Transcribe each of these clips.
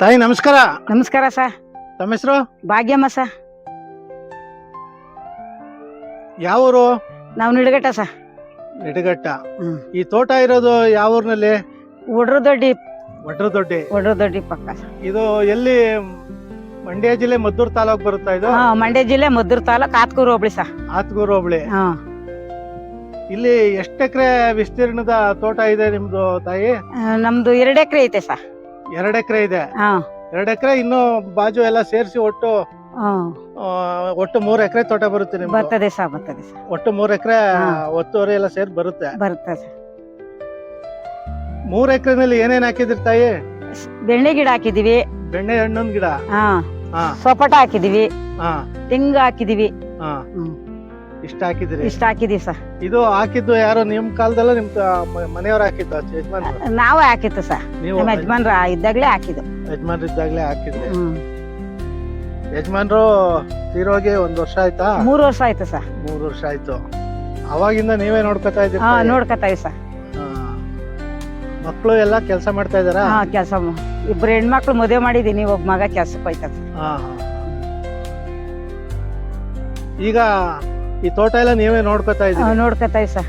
ತಾಯಿ ನಮಸ್ಕಾರ. ನಮಸ್ಕಾರ ಸ. ತಮ್ಮ ಹೆಸರು? ಭಾಗ್ಯಮ್ಮ ಸ. ಯಾವ ಊರು ನಾವು ನಿಡಗಟ್ಟ ಸ. ನಿಡಗಟ್ಟ. ಈ ತೋಟ ಇರೋದು ಯಾವ ಊರಿನಲ್ಲಿ ಒಡ್ರದೊಡ್ಡಿ ದೊಡ್ಡಿ ಒಡ್ರ ದೊಡ್ಡಿ ಒಡ್ರು ದೊಡ್ಡಿ ಪಕ್ಕ ಸ. ಇದು ಎಲ್ಲಿ ಮಂಡ್ಯ ಜಿಲ್ಲೆ ಮದ್ದೂರು ತಾಲೂಕ್ ಬರುತ್ತಾ ಇದು? ಹಾ ಮಂಡ್ಯ ಜಿಲ್ಲೆ ಮದ್ದೂರು ತಾಲೂಕ್ ಆತ್ಕೂರು ಹೋಬಳಿ ಸ. ಆತ್ಗೂರು ಹೋಬಳಿ. ಹಾ. ಇಲ್ಲಿ ಎಷ್ಟು ಎಕರೆ ವಿಸ್ತೀರ್ಣದ ತೋಟ ಇದೆ ನಿಮ್ದು ತಾಯಿ? ಆ, ನಮ್ದು ಎರಡು ಎಕರೆ ಐತೆ ಸ. ಎರಡ್ ಎಕರೆ ಇದೆ. ಹಾ. ಎರಡ್ ಎಕರೆ ಇನ್ನು ಬಾಜು ಎಲ್ಲ ಸೇರಿಸಿ ಒಟ್ಟು ಒಟ್ಟು ಮೂರ್ ಎಕರೆ ತೋಟ ಬರುತ್ತೆ ನಿಮ್ಗೆ ಬರ್ತದೆ ಸಹ ಬರ್ತದೆ ಒಟ್ಟು ಮೂರ್ ಎಕರೆ ಒತ್ತುವರಿ ಎಲ್ಲ ಸೇರಿ ಬರುತ್ತೆ. ಬರ್ತದೆ. ಮೂರು ಎಕರೆನಲ್ಲಿ ಏನೇನ್ ಹಾಕಿದ್ರಿ ತಾಯಿ? ಬೆಣ್ಣೆ ಗಿಡ ಹಾಕಿದೀವಿ ಬೆಣ್ಣೆ ಹಣ್ಣಿನ ಗಿಡ? ಹಾ. ಹಾ. ಸೊಪಟ ಹಾಕಿದೀವಿ ಹಾ. ತೆಂಗು ಹಾಕಿದೀವಿ. ಇಷ್ಟ ಹಾಕಿದ್ರಿ? ಇಷ್ಟ ಹಾಕಿದೀವಿ ಸರ್. ಇದು ಹಾಕಿದ್ದು ಯಾರು? ನಿಮ್ ಕಾಲದಲ್ಲ ನಿಮ್ ಮನೆಯವ್ರು ಹಾಕಿದ್ದು ಯಜಮಾನ್ ನಾವೇ ಹಾಕಿತ್ತು ಸರ್. ನೀವು ನಮ್ಮ ಯಜಮಾನ್ರ ಇದ್ದಾಗ್ಲೇ ಹಾಕಿದ್ದು. ಯಜಮಾನ್ರು ಇದ್ದಾಗ್ಲೇ ಹಾಕಿದ್ರಿ? ಯಜಮಾನ್ರು ತೀರೋಗಿ ಒಂದ್ ವರ್ಷ ಆಯ್ತಾ? ಮೂರು ವರ್ಷ ಆಯ್ತು ಸರ್. ಮೂರು ವರ್ಷ ಆಯ್ತು. ಅವಾಗಿಂದ ನೀವೇ ನೋಡ್ಕೊತಾ ಇದ್ದೀವಿ ಹಾ ತಾಯಿ? ಸರ್. ಮಕ್ಕಳು ಎಲ್ಲ ಕೆಲಸ ಮಾಡ್ತಾ ಇದಾರಾ ಹಾ ಕೆಲಸ ಇಬ್ರು ಹೆಣ್ಮಕ್ಳು ಮದುವೆ ಮಾಡಿದೀನಿ ಒಬ್ಬ ಮಗ ಕೆಲ್ಸಕ್ಕೆ ಹೋಯ್ತದ ಹಾ, ಹಾ. ಈಗ ಈ ತೋಟ ಎಲ್ಲ ನೀವೇ ನೋಡ್ಕೊತಾ ಇದ್ದೀವಿ ನೋಡ್ಕೊತಾ ಸರ್.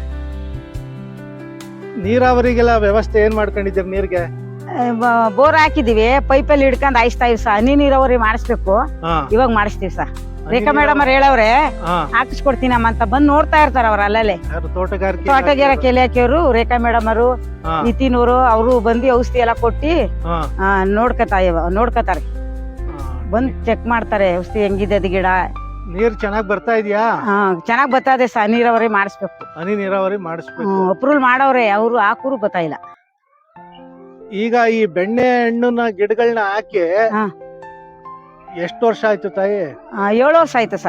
ನೀರಾವರಿಗೆಲ್ಲ ವ್ಯವಸ್ಥೆ ಏನ್ ಮಾಡ್ಕೊಂಡಿದ್ದೀರಿ ನೀರ್ಗೆ? ಬೋರ್ ಹಾಕಿದೀವಿ ಪೈಪಲ್ಲಿ ಹಿಡ್ಕೊಂಡ್ ಹಾಯಿಸ್ತಾ ಇವ್ ಸರ್. ಹನಿ ನೀರಾವರಿ ಮಾಡಿಸ್ಬೇಕು. ಇವಾಗ ಮಾಡಿಸ್ತೀವಿ ಸರ್. ರೇಖಾ ಮೇಡಮ್ ಅವ್ರು ಹೇಳವ್ರೆ ಹಾಕಿಸ್ಕೊಡ್ತೀನಿ ಹಾಕಿಸ್ಕೊಡ್ತೀನಮ್ಮ ಅಂತ ಬಂದ್ ನೋಡ್ತಾ ಇರ್ತಾರ ಅವ್ರ ಅಲ್ಲಲ್ಲೇ. ತೋಟಗಾರ ಕೆಲಿಯಾಕಿಯವರು ರೇಖಾ ಮೇಡಮ್ ಅವರು ನಿತಿನ್ ಅವರು ಅವರು ಬಂದು ಔಷಧಿ ಎಲ್ಲ ಕೊಟ್ಟಿ ನೋಡ್ಕತಾ ನೋಡ್ಕತಾರೆ. ಬಂದ್ ಚೆಕ್ ಮಾಡ್ತಾರೆ ಔಷಧಿ ಹೆಂಗಿದೆ ಅದು ಗಿಡ. ನೀರ್ ಚೆನ್ನಾಗಿ ಬರ್ತಾ ಇದೆಯಾ? ಹಾ ಬರ್ತಾ ಇದೆ ಸ ನೀರಾವರಿ ಮಾಡಿಸ್ಬೇಕು. ಹನಿ ನೀರಾವರಿ ಮಾಡಿಸ್ಬೇಕು. ಅಪ್ರೂವಲ್ ಮಾಡವ್ರೆ. ಅವರು ಹಾಕೂರು ಗೊತ್ತಾ ಇಲ್ಲ. ಈಗ ಈ ಬೆಣ್ಣೆ ಹಣ್ಣನ್ನ ಗಿಡಗಳನ್ನ ಹಾಕಿ ಹಾ. ಎಷ್ಟು ವರ್ಷ ಆಯ್ತು ತಾಯಿ? ಆ, ಏಳು ವರ್ಷ ಆಯ್ತು ಸ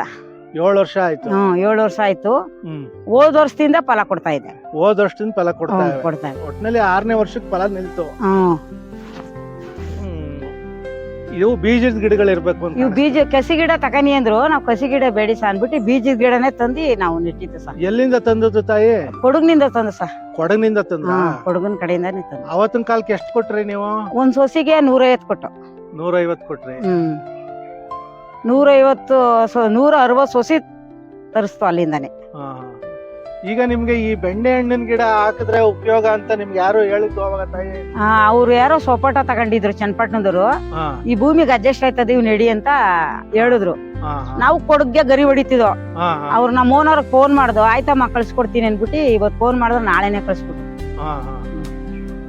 ಏಳು ವರ್ಷ ಆಯ್ತು. ಹ್ಮ್ ಏಳು ವರ್ಷ ಆಯ್ತು. ಹ್ಮ್. ಹೋದ್ ವರ್ಷದಿಂದ ಫಲ ಕೊಡ್ತಾ ಇದೆ. ಹೋದ ವರ್ಷದಿಂದ ಫಲ ಕೊಡ್ತಾ ಹ್ಮ್, ಇವೆ. ಕೊಡ್ತಾ ಇದೆ. ಒಟ್ನಲ್ಲಿ ಆರನೇ ವರ್ಷಕ್ಕೆ ಫಲ ನಿಲ್ತು. ಹ್ಮ್. ಇವು ಬೀಜದ ಗಿಡಗಳು ಇರ್ಬೇಕು ಅಂತ ಇವು ಬೀಜ ಕಸಿ ಗಿಡ ತಕನಿ ಅಂದ್ರು ನಾವು ಕಸಿ ಗಿಡ ಬೇಡಿ ಬೇಡಿಸ ಅನ್ಬಿಟ್ಟು ಬೀಜದ ಗಿಡನೇ ತಂದು ನಾವು ನೆಟ್ಟಿದ್ದು ಸ. ಎಲ್ಲಿಂದ ತಂದದ್ದು ತಾಯಿ? ಕೊಡಗ್ನಿಂದ ತಂದು ಸ. ಕೊಡಗಿನಿಂದ ತಂದ? ಕೊಡಗಿನ ಕಡೆಯಿಂದ ಕಡೆಯಿಂದಾನೇ ತಂದು. ಅವತ್ತಿನ ಕಾಲಕ್ಕೆ ಎಷ್ಟು ಕೊಟ್ರಿ ನೀವು? ಒಂದ್ ಸೊಸಿಗೆ ನೂರೈವತ್ತು ಕೊಟ್ಟು. ನೂರೈವತ್ತು ಕೊಟ್ರಿ. ಹ್ಮ್. ನೂರೈವತ್ತು ಸೊ- ನೂರ ಅರವತ್ತು ಸೊಸಿ ತರಿಸ್ತು ಅಲ್ಲಿಂದಾನೆ. ಹಾ. ಈಗ ನಿಮ್ಗೆ ಈ ಬೆಣ್ಣೆ ಹಣ್ಣಿನ ಗಿಡ ಹಾಕಿದ್ರೆ ಉಪಯೋಗ ಅಂತ ನಿಮ್ಗೆ ಯಾರು ಹೇಳಿದ್ದು ಅವಾಗ ತಾಯಿ? ಆ, ಅವ್ರು ಯಾರೋ ಸೊಪಾಟ ತಗೊಂಡಿದ್ರು ಚನ್ನಪಟ್ಟಣದವರು. ಹಾ, ಈ ಭೂಮಿಗೆ ಅಡ್ಜಸ್ಟ್ ಆಯ್ತದ ಇವ್ ನಡಿ ಅಂತ ಹೇಳಿದ್ರು. ಹಾ, ಹಾ. ನಾವು ಕೊಡುಗೆ ಗರಿ ಹೊಡಿತಿದ್ವು. ಹಾ, ಹಾ, ಅವ್ರು ನಮ್ಮ ಓನರ್ ಫೋನ್ ಮಾಡ್ದು ಆಯ್ತಮ್ಮ ಕಳ್ಸ್ಕೊಡ್ತೀನಿ ಅನ್ಬಿಟ್ಟು ಇವತ್ತು ಫೋನ್ ಮಾಡಿದ್ರೆ ನಾಳೆನೆ ಕಳ್ಸ್ಬಿಟ್ಟು ಹಾ, ಹಾ.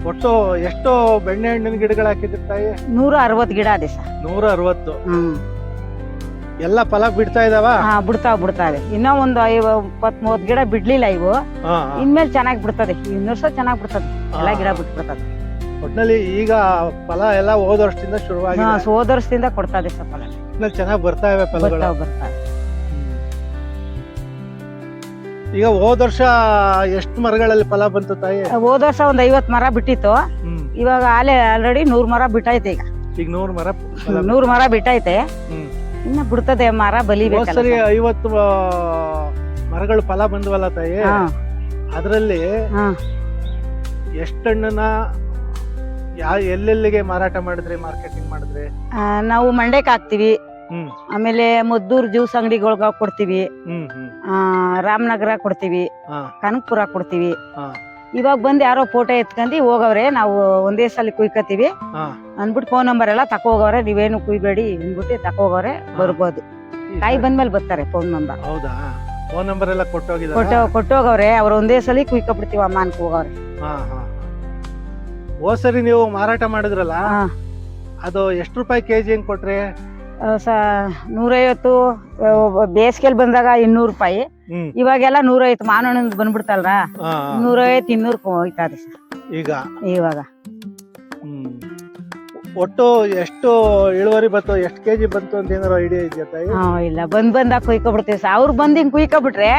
ಒಟ್ಟು ಎಷ್ಟು ಬೆಣ್ಣೆ ಹಣ್ಣಿನ ಗಿಡಗಳು ಹಾಕಿದ್ರು ತಾಯಿ? ನೂರ ಅರವತ್ತು ಗಿಡ ಅದೇ ಸರ್. ನೂರ ಅರವತ್ತು. ಹ್ಮ್. ಎಲ್ಲ ಫಲ ಬಿಡ್ತಾ ಇದಾವ? ಹಾ ಬಿಡ್ತಾವ ಬಿಡ್ತಾವೆ ಇನ್ನೂ ಒಂದು ಐವ ಇಪ್ಪತ್ ಮೂವತ್ ಗಿಡ ಬಿಡ್ಲಿಲ್ಲ ಇವು. ಹಾ, ಹಾ. ಇನ್ಮೇಲೆ ಚೆನ್ನಾಗಿ ಬಿಡ್ತದೆ. ಇನ್ ವರ್ಷ ಚೆನ್ನಾಗಿ ಬಿಡ್ತದೆ. ಎಲ್ಲ ಗಿಡ ಬಿಟ್ಬಿಡ್ತದೆ. ಒಟ್ನಲ್ಲಿ ಈಗ ಫಲ ಎಲ್ಲ ಹೋದ ವರ್ಷದಿಂದ ಹಾ ಹೋದ ವರ್ಷದಿಂದ ಕೊಡ್ತದೆ ಫಲ. ಚೆನ್ನಾಗಿ ಬರ್ತಾ ಇವೆ ಫಲಗಳು. ಬರ್ತಾವ ಬರ್ತಾವೆ ಈಗ ಹೋದ ವರ್ಷ ಎಷ್ಟು ಮರಗಳಲ್ಲಿ ಫಲ ಬಂತು ತಾಯಿ? ಹೋದ ವರ್ಷ ಒಂದ್ ಐವತ್ ಮರ ಬಿಟ್ಟಿತ್ತು. ಹ್ಮ್. ಇವಾಗ ಆಲೆ ಆಲ್ರೆಡಿ ನೂರ್ ಮರ ಬಿಟ್ಟೈತೆ ಈಗ. ಈಗ ನೂರ್ ಮರ ಫಲ ನೂರ್ ಮರ ಬಿಟ್ಟೈತೆ. ಹ್ಮ್. ಇನ್ನ ಬಿಡ್ತದೆ ಮರ ಬಲಿ ಸರಿ. ಐವತ್ತು ಮರಗಳು ಫಲ ಬಂದವಲ್ಲ ತಾಯಿ? ಅದರಲ್ಲಿ ಅದ್ರಲ್ಲಿ ಹಾ. ಎಷ್ಟು ಹಣ್ಣನ್ನ ಯಾ ಎಲ್ಲೆಲ್ಲಿಗೆ ಮಾರಾಟ ಮಾಡಿದ್ರೆ ಮಾರ್ಕೆಟಿಂಗ್ ಮಾಡಿದ್ರೆ? ನಾವು ಮಂಡ್ಯಕ್ಕೆ ಹಾಕ್ತಿವಿ. ಆಮೇಲೆ ಮದ್ದೂರ್ ಜ್ಯೂಸ್ ಅಂಗಡಿಗಳಿಗೆ ಕೊಡ್ತೀವಿ. ರಾಮನಗರ ಕೊಡ್ತೀವಿ. ಕನಕಪುರ ಕೊಡ್ತೀವಿ. ಇವಾಗ ಬಂದು ಯಾರೋ ಫೋಟೋ ಎತ್ಕೊಂಡಿ ಹೋಗವ್ರೆ ನಾವು ಒಂದೇ ಸಲ ಕುಯ್ಕತೀವಿ. ಹಾ. ಅಂದ್ಬಿಟ್ಟು ಫೋನ್ ನಂಬರ್ ಎಲ್ಲ ತಕೋಗವ್ರೆ ಹೋಗವ್ರೆ ನೀವೇನು ಕುಯ್ಬೇಡಿ ಅಂದ್ಬಿಟ್ಟು ತಕೋಗವ್ರೆ ಬರ್ಬೋದು. ತಾಯಿ ಬಂದ್ಮೇಲೆ ಬರ್ತಾರೆ ಫೋನ್ ನಂಬರ್ ಹೌದಾ? ಫೋನ್ ನಂಬರ್ ಎಲ್ಲ ಕೊಟ್ಟು ಕೊಟ್ಟೋಗವ್ರೆ ಅವ್ರು ಒಂದೇ ಸಲ ಕುಯ್ಕೊಬಿಡ್ತೀವಿ ಅಮ್ಮ ಅನ್ಕೋಗವ್ರೆ ಹೋಗವ್ರೆ. ಹಾ ಹಾ. ಹೋದ್ ಸರಿ ನೀವು ಮಾರಾಟ ಮಾಡಿದ್ರಲ್ಲ? ಹಾ. ಅದು ಎಷ್ಟು ರೂಪಾಯಿ ಕೆಜಿ ಹೆಂಗ್ ಕೊಟ್ರಿ? ಸ ನೂರೈವತ್ತು ಬೇಸಿಗೆಲ್ ಬಂದಾಗ ಇನ್ನೂರು ರೂಪಾಯಿ. ಇವಾಗೆಲ್ಲ ನೂರೈವತ್ತು ಮಾನವಣ್ಣಂದು ಬಂದ್ಬಿಡ್ತಲ್ರ. ನೂರೈವತ್ತು ಇನ್ನೂರು ಹೋಯ್ತದೆ ಈಗ? ಇವಾಗ. ಒಟ್ಟು ಎಷ್ಟು ಇಳುವರಿ ಬಂತು ಎಷ್ಟು ಕೆಜಿ ಬಂತು ಅಂತ ಏನಾರು ಐಡಿಯಾ ಇದೆಯಾ ತಾಯಿ? ಹಾ ಇಲ್ಲ. ಬಂದ್ ಬಂದಾಗ ಕುಯ್ಕೊಬಿಡ್ತೀವಿ ಸರ್. ಅವ್ರು ಬಂದ್ ಹಿಂಗ್ ಕುಯ್ಕೊಬಿಟ್ರೆ.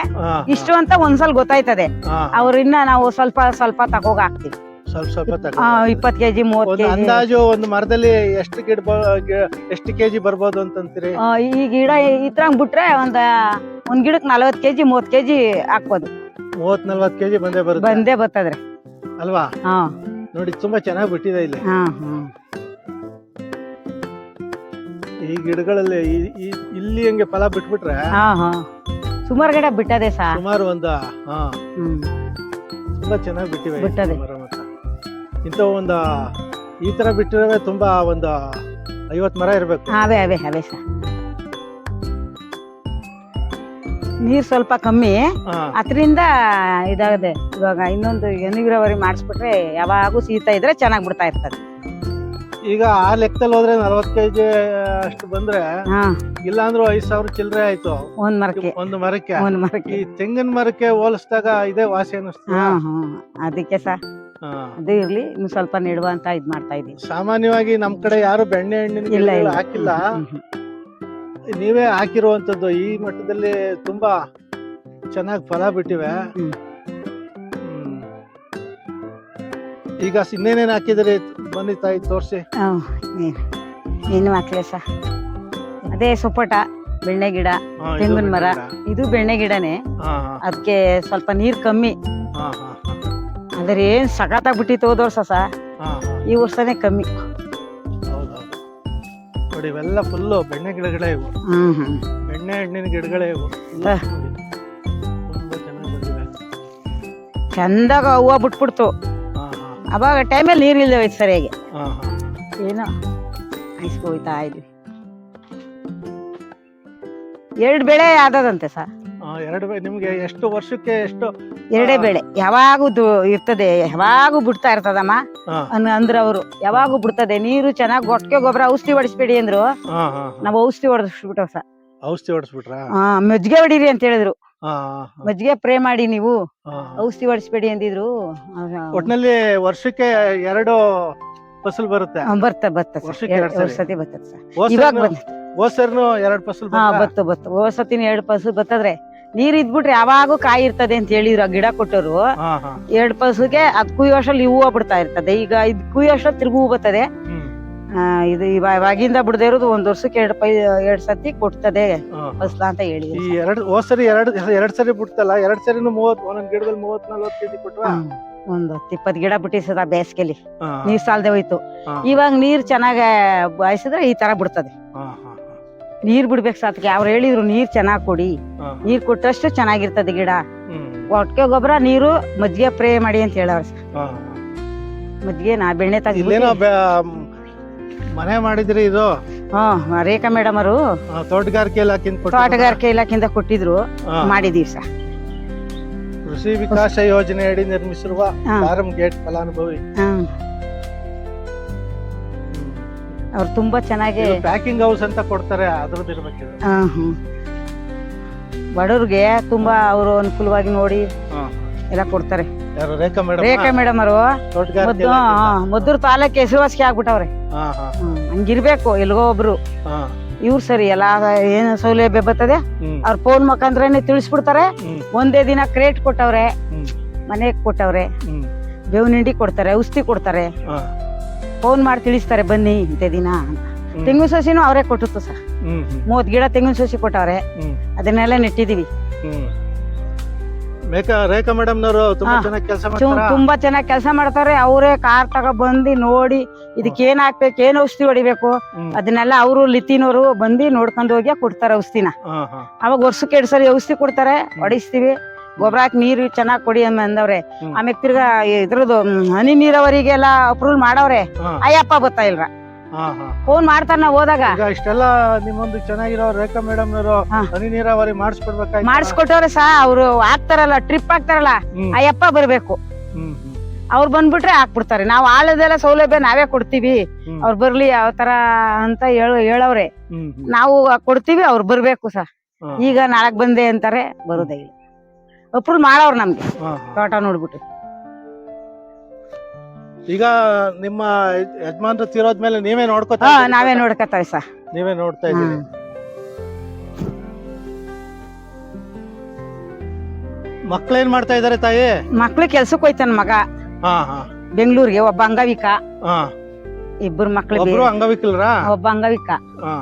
ಇಷ್ಟು ಅಂತ ಒಂದ್ಸಲ ಗೊತ್ತಾಯ್ತದೆ. ಅವ್ರಿನ್ನ ಅವ್ರ ಇನ್ನ ನಾವು ಸ್ವಲ್ಪ ಸ್ವಲ್ಪ ತಗೋಗ ಹಾಕ್ತಿವಿ ಸ್ವಲ್ಪ ಸ್ವಲ್ಪ ಆ, ತಗೊಂಡು ಇಪ್ಪತ್ ಕೆಜಿ ಒಂದು ಕೆಜಿ. ಅಂದಾಜು ಒಂದು ಮರದಲ್ಲಿ ಎಷ್ಟು ಗಿಡ ಎಷ್ಟು ಕೆಜಿ ಬರ್ಬೋದು ಅಂತಂತೀರಿ? ಈ ಗಿಡ ಇತ್ರಂಗ್ ಬಿಟ್ರೆ ಒಂದ ಒಂದ್ ಗಿಡಕ್ ನಲ್ವತ್ ಕೆಜಿ ಮೂವತ್ ಕೆಜಿ ಹಾಕ್ಬೋದು. ಮೂವತ್ ನಲ್ವತ್ ಕೆಜಿ ಬಂದೇ ಬರುತ್ತೆ? ಬಂದೇ ಬರ್ತದ್ರಿ. ಅಲ್ವಾ? ಹಾ. ನೋಡಿ ತುಂಬಾ ಚೆನ್ನಾಗಿ ಬಿಟ್ಟಿದೆ ಇಲ್ಲಿ. ಹಾ ಹಾ. ಈ ಗಿಡಗಳಲ್ಲಿ ಈ- ಈ- ಇಲ್ಲಿ ಹಂಗೆ ಫಲ ಬಿಟ್ಬಿಟ್ರೆ ಹಾ ಹಾ. ಸುಮಾರು ಗಿಡ ಬಿಟ್ಟದೆ ಸಾ? ಸುಮಾರು ಒಂದ ಹಾ. ಹ್ಮ್. ತುಂಬಾ ಚೆನ್ನಾಗಿ ಬಿಟ್ಟಿವೆ ಈ ಬಿಟ್ಟದೆ. ಮರ ಮಾತ್ರ ಇಂಥ ಒಂದು ಈ ತರ ಬಿಟ್ಟಿರೋವೆ ತುಂಬಾ ಒಂದು ಐವತ್ ಮರ ಇರಬೇಕು. ಅವೇ ಅವೇ ಅವೇ ಸರ್. ನೀರು ಸ್ವಲ್ಪ ಕಮ್ಮಿ. ಹಾ. ಅದರಿಂದ ಇದಾಗದೆ. ಇವಾಗ ಇನ್ನೊಂದು ನೀರಾವರಿ ಮಾಡಿಸ್ಬಿಟ್ರೆ ಯಾವಾಗೂ ಶೀತ ಇದ್ರೆ ಚೆನ್ನಾಗಿ ಬಿಡ್ತಾ ಇರ್ತದೆ. ಈಗ ಆ ಲೆಕ್ಕದಲ್ಲಿ ಹೋದ್ರೆ ನಲವತ್ತು ಕೆ ಜಿ ಅಷ್ಟು ಬಂದ್ರೆ ಹಾ. ಇಲ್ಲಾಂದ್ರೂ ಐದು ಸಾವಿರ ಚಿಲ್ಲರೆ ಆಯ್ತು. ಒಂದ್ ಮರಕ್ಕೆ. ಒಂದು ಮರಕ್ಕೆ. ಒಂದ್ ಈ ಮರಕ್ಕೆ ತೆಂಗಿನ ಮರಕ್ಕೆ ಹೋಲಿಸಿದಾಗ ಇದೇ ವಾಸಿ ಹಾ ಹಾ ಅದಕ್ಕೆ ಸಾ ಅದು ಇರ್ಲಿ ಇನ್ನು ಸ್ವಲ್ಪ ನೆಡುವ ಅಂತ ಇದ್ ಮಾಡ್ತಾ ಇದೀವಿ ಸಾಮಾನ್ಯವಾಗಿ ನಮ್ ಕಡೆ ಯಾರು ಬೆಣ್ಣೆ ಹಣ್ಣಿನ ಇಲ್ಲ ಹಾಕಿಲ್ಲ. ನೀವೇ ಹಾಕಿರುವಂತದ್ದು ಈ ಮಟ್ಟದಲ್ಲಿ ತುಂಬಾ ಚೆನ್ನಾಗಿ ಫಲ ಬಿಟ್ಟಿವೆ. ಹ್ಮ್. ಹ್ಮ್. ಈಗ ಸ್- ಇನ್ನೇನೇನ್ ಹಾಕಿದ್ರಿ? ಬನ್ನಿ ತಾಯಿ ತೋರ್ಸಿ. ಹ್ಮ್, ಏನು ಏನು ಸ ಅದೇ ಸೊಪ್ಪಟ ಬೆಣ್ಣೆ ಗಿಡ ಹಾ, ಇದು ತೆಂಗಿನ ಮರ. ಗಿಡ. ಇದು ಬೆಣ್ಣೆ ಗಿಡನೇ. ಹಾ, ಹಾ, ಅದಕ್ಕೆ ಸ್ವಲ್ಪ ನೀರ್ ಕಮ್ಮಿ. ಹಾ, ಹಾ, ಅದ್ರ ಏನ್ ಸಖತ್ತಾಗಿ ಬಿಟ್ಟಿತ್ತು ಹೋದ ವರ್ಷ ಸಾ ಹಾ, ಹಾ. ಈ ವರ್ಷನೇ ಕಮ್ಮಿ. ನೋಡಿ ಇವೆಲ್ಲ ಫುಲ್ಲು ಬೆಣ್ಣೆ ಗಿಡಗಳೇ ಇವು. ಹ್ಮ್ ಹ್ಮ್. ಬೆಣ್ಣೆ ಹಣ್ಣಿನ ಗಿಡಗಳೇ ಇವು. ನೋಡಿ. ತುಂಬಾ ಚೆನ್ನಾಗಿ ಚಂದಾಗ ಹೂವು ಬಿಟ್ಬಿಡ್ತು. ಹಾ ಹಾ. ಅವಾಗ ಟೈಮಲ್ಲಿ ನೀರ್ ಇಲ್ಲದೆ ಹೋಯ್ತು ಸರಿಯಾಗಿ ಹಾ ಹಾ. ಏನೋ ಐಸ್ಕೊ ಹೋಯ್ತಾ ಇದ್ವಿ. ಎರಡು ಬೆಳೆ ಆದದಂತೆ ಸರ್ ಎರಡು ನಿಮ್ಗೆ ಎಷ್ಟು ವರ್ಷಕ್ಕೆ ಎಷ್ಟು ಎರಡೇ. ಬೆಳೆ. ಯಾವಾಗೂ ಇರ್ತದೆ. ಯಾವಾಗೂ ಬಿಡ್ತಾ ಇರ್ತದಮ್ಮ. ಅಂದ್ರೆ ಅನ್ ಅಂದ್ರ ಅವರು ಯಾವಾಗೂ ಬಿಡ್ತದೆ. ನೀರು ಚೆನ್ನಾಗಿ ಗೊಟ್ಟಿಗೆ ಗೊಬ್ಬರ ಔಷಧಿ ಹೊಡಿಸ್ಬೇಡಿ ಅಂದ್ರು. ನಾವು ಔಷಧಿ ಹೊಡೆಸ್ಬಿಟ್ಟವ್ ಸರ್. ಔಷಧಿ ಹೊಡಿಸ್ಬಿಟ್ರ? ಮಜ್ಜಿಗೆ ಹೊಡೀರಿ ಅಂತ ಹೇಳಿದ್ರು. ಮಜ್ಜಿಗೆ ಪ್ರೇ ಮಾಡಿ ನೀವು. ಔಷಧಿ ಹೊಡಿಸ್ಬೇಡಿ ಅಂದಿದ್ರು. ಒಟ್ನಲ್ಲಿ ವರ್ಷಕ್ಕೆ ಎರಡು ಫಸಲ್ ಬರುತ್ತೆ. ಬರ್ತ ಬತ್ತ ವರ್ಷಕ್ಕೆ ಬರ್ತದೆ ಸರ್. ಹೋದ್ ಇವಾಗ ಬಂದ ಹೋದ್ ಎರಡು ಫಸಲ್ ಹಾ ಬತ್ತು? ಬತ್ತು ಬತ್ತು. ಓಸತಿನ ಎರಡು ಫಸಲ್ ಬತ್ತದ್ರೆ ನೀರ್ ಇದ್ಬಿಟ್ರೆ ಯಾವಾಗೂ ಕಾಯಿ ಇರ್ತದೆ ಅಂತ ಹೇಳಿದ್ರು ಆ ಗಿಡ ಕೊಟ್ಟರು. ಎರಡ್ ಪಸುಗೆ ಅದ್ ಕುಯ್ಯೋಷ್ಟಲ್ಲಿ ಹೂವು ಬಿಡ್ತಾ ಇರ್ತದೆ. ಈಗ ಇದ್ ಕುಯ್ಯೋಷ್ಟಲ್ಲಿ ತಿರುಗು ಹೂ ಬರ್ತದೆ. ಆ, ಇದು ಇವ- ಇವಾಗಿಂದ ಬಿಡದೆ ಇರೋದು ಒಂದ್ ವರ್ಷಕ್ಕೆ ಎರಡ್ ಪೈ ಎರಡ್ ಸತಿ ಕೊಡ್ತದೆ. ಫಸ್ಲ ಅಂತ ಹೇಳಿ ಈ ಎರಡು ಹೋದ್ ಸರಿ ಎರಡ್ ಎರಡ್ ಸರಿ ಬಿಡ್ತಲ್ಲ ಎರಡ್ ಸರಿ ಮೂವತ್ ಒಂದೊಂದ್ ಗಿಡದಲ್ಲಿ ಮೂವತ್ ನಲ್ವತ್ ಕೆಜಿ ಕೊಟ್ವಾ? ಹ್ಮ್. ಒಂದ್ ಹತ್ತು ಇಪ್ಪತ್ ಗಿಡ ಬಿಟ್ಟಿಸದ ಬೇಸಿಗೆಲಿ. ಹಾ, ನೀರ್ ಸಾಲದೆ ಹೋಯ್ತು. ಹಾ. ಇವಾಗ ನೀರ್ ಚೆನ್ನಾಗ ಬಾಯಿಸಿದ್ರೆ ಈ ತರ ಬಿಡ್ತದೆ. ಹಾ, ನೀರ್ ಬಿಡ್ಬೇಕು ಸಾತ್ಗೆ. ಅವ್ರು ಹೇಳಿದ್ರು ನೀರ್ ಚೆನ್ನಾಗ್ ಕೊಡಿ. ನೀರ್ ಕೊಟ್ಟಷ್ಟು ಚೆನ್ನಾಗಿರ್ತದೆ ಗಿಡ. ಒಟ್ಟಿಗೆ ಗೊಬ್ಬರ ನೀರು ಮಜ್ಜಿಗೆ ಪ್ರೇ ಮಾಡಿ ಅಂತ ಹೇಳವ್ರ. ಮಜ್ಜಿಗೆ ನಾ ಬೆಣ್ಣೆ ಮನೆ ಮಾಡಿದ್ರಿ ಇದು? ಹಾ ರೇಖಾ ಮೇಡಮ್ ಅವರು. ತೋಟಗಾರಿಕೆ ಇಲಾಖೆಯಿಂದ ಕೊಟ್ಟಿರೋದಾ? ತೋಟಗಾರಿಕೆ ಇಲಾಖೆಯಿಂದ ಕೊಟ್ಟಿದ್ರು. ಮಾಡಿದೀವಿ ಸರ್ ಕೃಷಿ ವಿಕಾಸ ಯೋಜನೆಯಡಿ ನಿರ್ಮಿಸಿರುವ ಹಾ. ಫಾರಂ ಗೇಟ್ ಫಲಾನುಭವಿ. ಅವ್ರು ತುಂಬಾ ಚೆನ್ನಾಗಿ ಪ್ಯಾಕಿಂಗ್ ಹೌಸ್ ಅಂತ ಕೊಡ್ತಾರೆ ಅದ್ರದ್ದು ಇರ್ಬೇಕು ಬಡವ್ರಿಗೆ ತುಂಬಾ ಅವರು ಅನುಕೂಲವಾಗಿ ನೋಡಿ ಎಲ್ಲ ಕೊಡ್ತಾರೆ. ರೇಖಾ ಮೇಡಮ್ ಅವರು? ಮದ್ದೂರು ತಾಲೂಕ್ ಹೆಸರುವಾಸಿಗೆ ಆಗ್ಬಿಟ್ಟವ್ರೆ. ಹಂಗಿರ್ಬೇಕು ಎಲ್ಗೋ ಒಬ್ರು. ಇವ್ರು ಸರಿ ಎಲ್ಲ ಏನು ಸೌಲಭ್ಯ ಬರ್ತದೆ ಅವ್ರ ಫೋನ್ ಮುಖಾಂತರನೇ ತಿಳಿಸ್ಬಿಡ್ತಾರೆ. ಒಂದೇ ದಿನ ಕ್ರೇಟ್ ಕೊಟ್ಟವ್ರೆ ಮನೆಗೆ ಕೊಟ್ಟವ್ರೆ ಬೇವು ಬೇವಿನ ಹಿಂಡಿ ಕೊಡ್ತಾರೆ ಔಷಧಿ ಕೊಡ್ತಾರೆ. ಫೋನ್ ಮಾಡಿ ತಿಳಿಸ್ತಾರೆ ಬನ್ನಿ ಇಂಥ ದಿನ ಅಂತ. ತೆಂಗಿನ ಸಸಿನೂ ಅವರೇ ಕೊಟ್ಟಿತ್ತು ಸರ್. ಮೂವತ್ ಗಿಡ ತೆಂಗಿನ ಸಸಿ ಕೊಟ್ಟವ್ರೆ. ಅದನ್ನೆಲ್ಲ ನೆಟ್ಟಿದೀವಿ. ರೇಖಾ ರೇಖಾ ಮೇಡಮ್ನವರು ತುಂಬಾ. ಚೆನ್ನಾಗಿ ಕೆಲಸ ಚು- ತುಂಬಾ ಚೆನ್ನಾಗಿ ಕೆಲಸ ಮಾಡ್ತಾರೆ. ಅವರೇ ಕಾರ್ ತಗ ಬಂದು ನೋಡಿ ಇದಕ್ಕೆ ಏನ್ ಹಾಕ್ಬೇಕು ಏನ್ ಔಷಧಿ ಹೊಡಿಬೇಕು. ಅದನ್ನೆಲ್ಲ ಅವರು ಲಿತಿನವರು ಬಂದು ನೋಡ್ಕೊಂಡು ಹೋಗಿ ಕೊಡ್ತಾರೆ ಔಷಧಿನ. ಅವಾಗ ವರ್ಷಕ್ಕೆ ಎರಡ್ ಸರಿ ಔಷಧಿ ಕೊಡ್ತಾರೆ ಹೊಡಿಸ್ತೀವಿ. ಗೊಬ್ಬರ ಹಾಕಿ ನೀರು ಚೆನ್ನಾಗ್ ಕೊಡಿ ಅಂದವ್ರೆ. ಆಮೇಲೆ ತಿರ್ಗಾ ಇದ್ರದ್ದು ಹನಿ ನೀರಾವರಿಗೆಲ್ಲ ಅಪ್ರೂವಲ್ ಮಾಡವ್ರೆ. ಅಯ್ಯಪ್ಪ ಗೊತ್ತಾ ಇಲ್ರ? ಫೋನ್ ಮಾಡ್ತಾರ ನಾವ್ ಹೋದಾಗ. ಇಷ್ಟೆಲ್ಲ ನಿಮ್ಮೊಂದು ಚೆನ್ನಾಗಿರೋ ರೇಖಾ ಮೇಡಮ್. ಹನಿ ನೀರಾವರಿ ಮಾಡಿಸ್ಕೊಡ್ಬೇಕಾಯ್ತು ಮಾಡಿಸ್ಕೊಟ್ಟವ್ರೆ ಸಹ ಅವ್ರು ಹಾಕ್ತಾರಲ್ಲ ಟ್ರಿಪ್ ಹಾಕ್ತಾರಲ್ಲ ಅಯ್ಯಪ್ಪ ಬರ್ಬೇಕು. ಅವ್ರು ಬಂದ್ಬಿಟ್ರೆ ಹಾಕ್ಬಿಡ್ತಾರೆ ನಾವ್ ಆಳದೆಲ್ಲ ಸೌಲಭ್ಯ ನಾವೇ ಕೊಡ್ತೀವಿ. ಅವ್ರು ಬರ್ಲಿ ಯಾವ ತರ ಅಂತ ಹೇಳ ಹೇಳವ್ರೆ. ನಾವು ಕೊಡ್ತೀವಿ ಅವ್ರು ಬರ್ಬೇಕು ಸಹ ಈಗ ನಾಳಕ್ ಬಂದೆ ಅಂತಾರೆ ಬರೋದೇ ಇಲ್ಲ. ಅಪ್ರೂವ್ ಮಾಡವ್ರು ನಮ್ಗೆ. ತೋಟ ನೋಡ್ಬಿಟ್ಟು. ಈಗ ನಿಮ್ಮ ಯಜಮಾನ್ ಯಜಮಾನ್ರು ತೀರೋದ್ಮೇಲೆ ನೀವೇ ನೋಡ್ಕೊತಾ ಹಾ ನಾವೇ ತೋಟ? ಸರ್. ನೀವೇ ನೋಡ್ತಾ ಇದ್ದೀರಿ. ಮಕ್ಳೇನ್ ಮಾಡ್ತಾ ಇದಾರೆ ತಾಯಿ? ಮಕ್ಳು ಕೆಲ್ಸಕ್ಕೆ ಹೋಯ್ತಾನ ಮಗ. ಹಾ ಹಾ. ಬೆಂಗಳೂರಿಗೆ ಒಬ್ಬ ಅಂಗವಿಕ. ಹಾ. ಇಬ್ಬರು ಮಕ್ಳು ಒಬ್ರು. ಅಂಗವಿಕಲರಾ? ಒಬ್ಬ ಅಂಗವಿಕ. ಹಾ.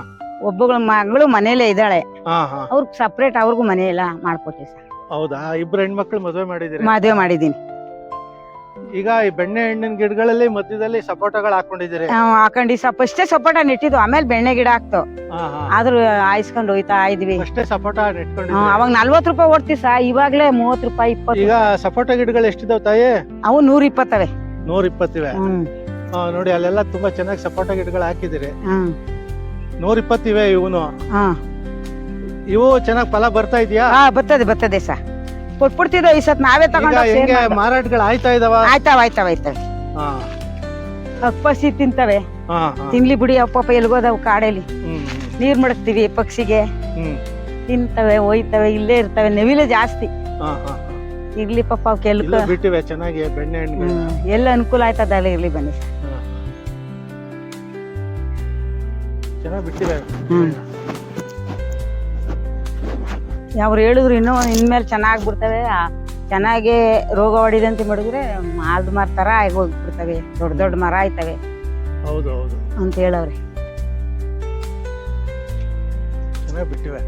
ಒಬ್ಬಗಳ ಮಗಳು ಮನೇಲೆ ಇದ್ದಾಳೆ. ಹಾ ಹಾ. ಅವ್ರಿಗೆ ಸಪ್ರೇಟ್ ಅವ್ರಿಗೂ ಮನೆ ಇಲ್ಲ ಮಾಡ್ಕೊಟ್ಟಿವಿ ಸರ್. ಹೌದಾ? ಇಬ್ರು ಹೆಣ್ಮಕ್ಳು ಮದುವೆ ಮಾಡಿದಿರಿ ಮದುವೆ ಮಾಡಿದೀನಿ ಈಗ ಈ ಬೆಣ್ಣೆ ಹಣ್ಣಿನ ಗಿಡಗಳಲ್ಲಿ ಮಧ್ಯದಲ್ಲಿ ಸಪೋಟಗಳು ಹಾಕೊಂಡಿದ್ದೀರಿ. ಹಾಕೊಂಡಿ ಸ ಫಸ್ಟೇ ಸಪೋಟ ನೆಟ್ಟಿದ್ವು ಆಮೇಲೆ ಬೆಣ್ಣೆ ಗಿಡ ಹಾಕ್ತು. ಆದ್ರೂ ಆಯ್ಸ್ಕೊಂಡು ಹೋಯ್ತಾ ಇದ್ವಿ. ಅಷ್ಟೇ ಸಪೋಟ ನೆಟ್ಕೊಂಡು ಅವಾಗ ನಲ್ವತ್ ರೂಪಾಯಿ ಓಡ್ತಿ ಸಾ ಇವಾಗ್ಲೇ ಮೂವತ್ ರೂಪಾಯಿ ಇಪ್ಪತ್ತು ಈಗ ಸಪೋಟ ಗಿಡಗಳು ಎಷ್ಟಿದಾವ್ ತಾಯಿ? ಅವು ನೂರ ಇಪ್ಪತ್ತವೆ ನೂರ ಇಪ್ಪತ್ತಿವೆ ನೋಡಿ ಅಲ್ಲೆಲ್ಲ ತುಂಬಾ ಚೆನ್ನಾಗಿ ಸಪೋಟ ಗಿಡಗಳು ಹಾಕಿದಿರಿ ನೂರ ಇಪ್ಪತ್ತಿವೆ ಇವನು. ಇವು ಚೆನ್ನಾಗಿ ಫಲ ಬರ್ತಾ ಇದೆಯಾ? ಹಾ ಬರ್ತದೆ ಬರ್ತದೆ ಸಾ. ಕೊಟ್ಬಿಡ್ತಿದ್ದ ಈ ಸತ್ ನಾವೇ ಈಗ ತಗೊಂಡು ಮಾರಾಟಗಳು ಆಯ್ತಾ ಇದಾವ? ಆಯ್ತಾವ ಆಯ್ತಾವ ಆಯ್ತಾವ. ಹಾ. ಪಕ್ಷಿ ತಿಂತವೆ. ಹಾ ಹಾ. ತಿನ್ಲಿ ಬಿಡಿ ಅಪ್ಪ ಎಲ್ಗೋದವು ಕಾಡಲ್ಲಿ. ಹ್ಮ್ ನೀರ್ ಮಡಗ್ತೀವಿ ಪಕ್ಷಿಗೆ. ಹ್ಮ್. ತಿಂತವೆ ಒಯ್ತವೆ ಇಲ್ಲೇ ಇರ್ತವೆ ನವಿಲೆ ಜಾಸ್ತಿ. ಹಾ ಹಾ ಇರ್ಲಿ ಪಾಪ ಇಲ್ಲೂ ಬಿಟ್ಟಿವೆ ಚೆನ್ನಾಗಿ ಬೆಣ್ಣೆ ಹಣ್ಣುಗಳು. ಹ್ಮ್. ಎಲ್ಲ ಅನುಕೂಲ ಆಯ್ತದ ಅಲ್ಲಿ ಇರ್ಲಿ ಬನ್ನಿ ಚೆನ್ನಾಗಿ ಬಿಟ್ಟಿವೆ. ಹ್ಮ್. ಅವ್ರು ಹೇಳಿದ್ರು ಇನ್ನೂ ಇನ್ಮೇಲೆ ಚೆನ್ನಾಗಿ ಬಿಡ್ತವೆ ಚೆನ್ನಾಗಿ ರೋಗ ಹೊಡಿದಂತೆ ಮಾಡಿದ್ರೆ ಮಾಲ್ದ ಮರ ತರ ಆಗಿ ಹೋಗ್ಬಿಡ್ತವೆ ದೊಡ್ಡ ದೊಡ್ಡ ಮರ ಆಯ್ತವೆ ಹೌದು ಹೌದು. ಅಂತ ಹೇಳವ್ರಿ. ಚೆನ್ನಾಗಿ ಬಿಟ್ಟಿವೆ.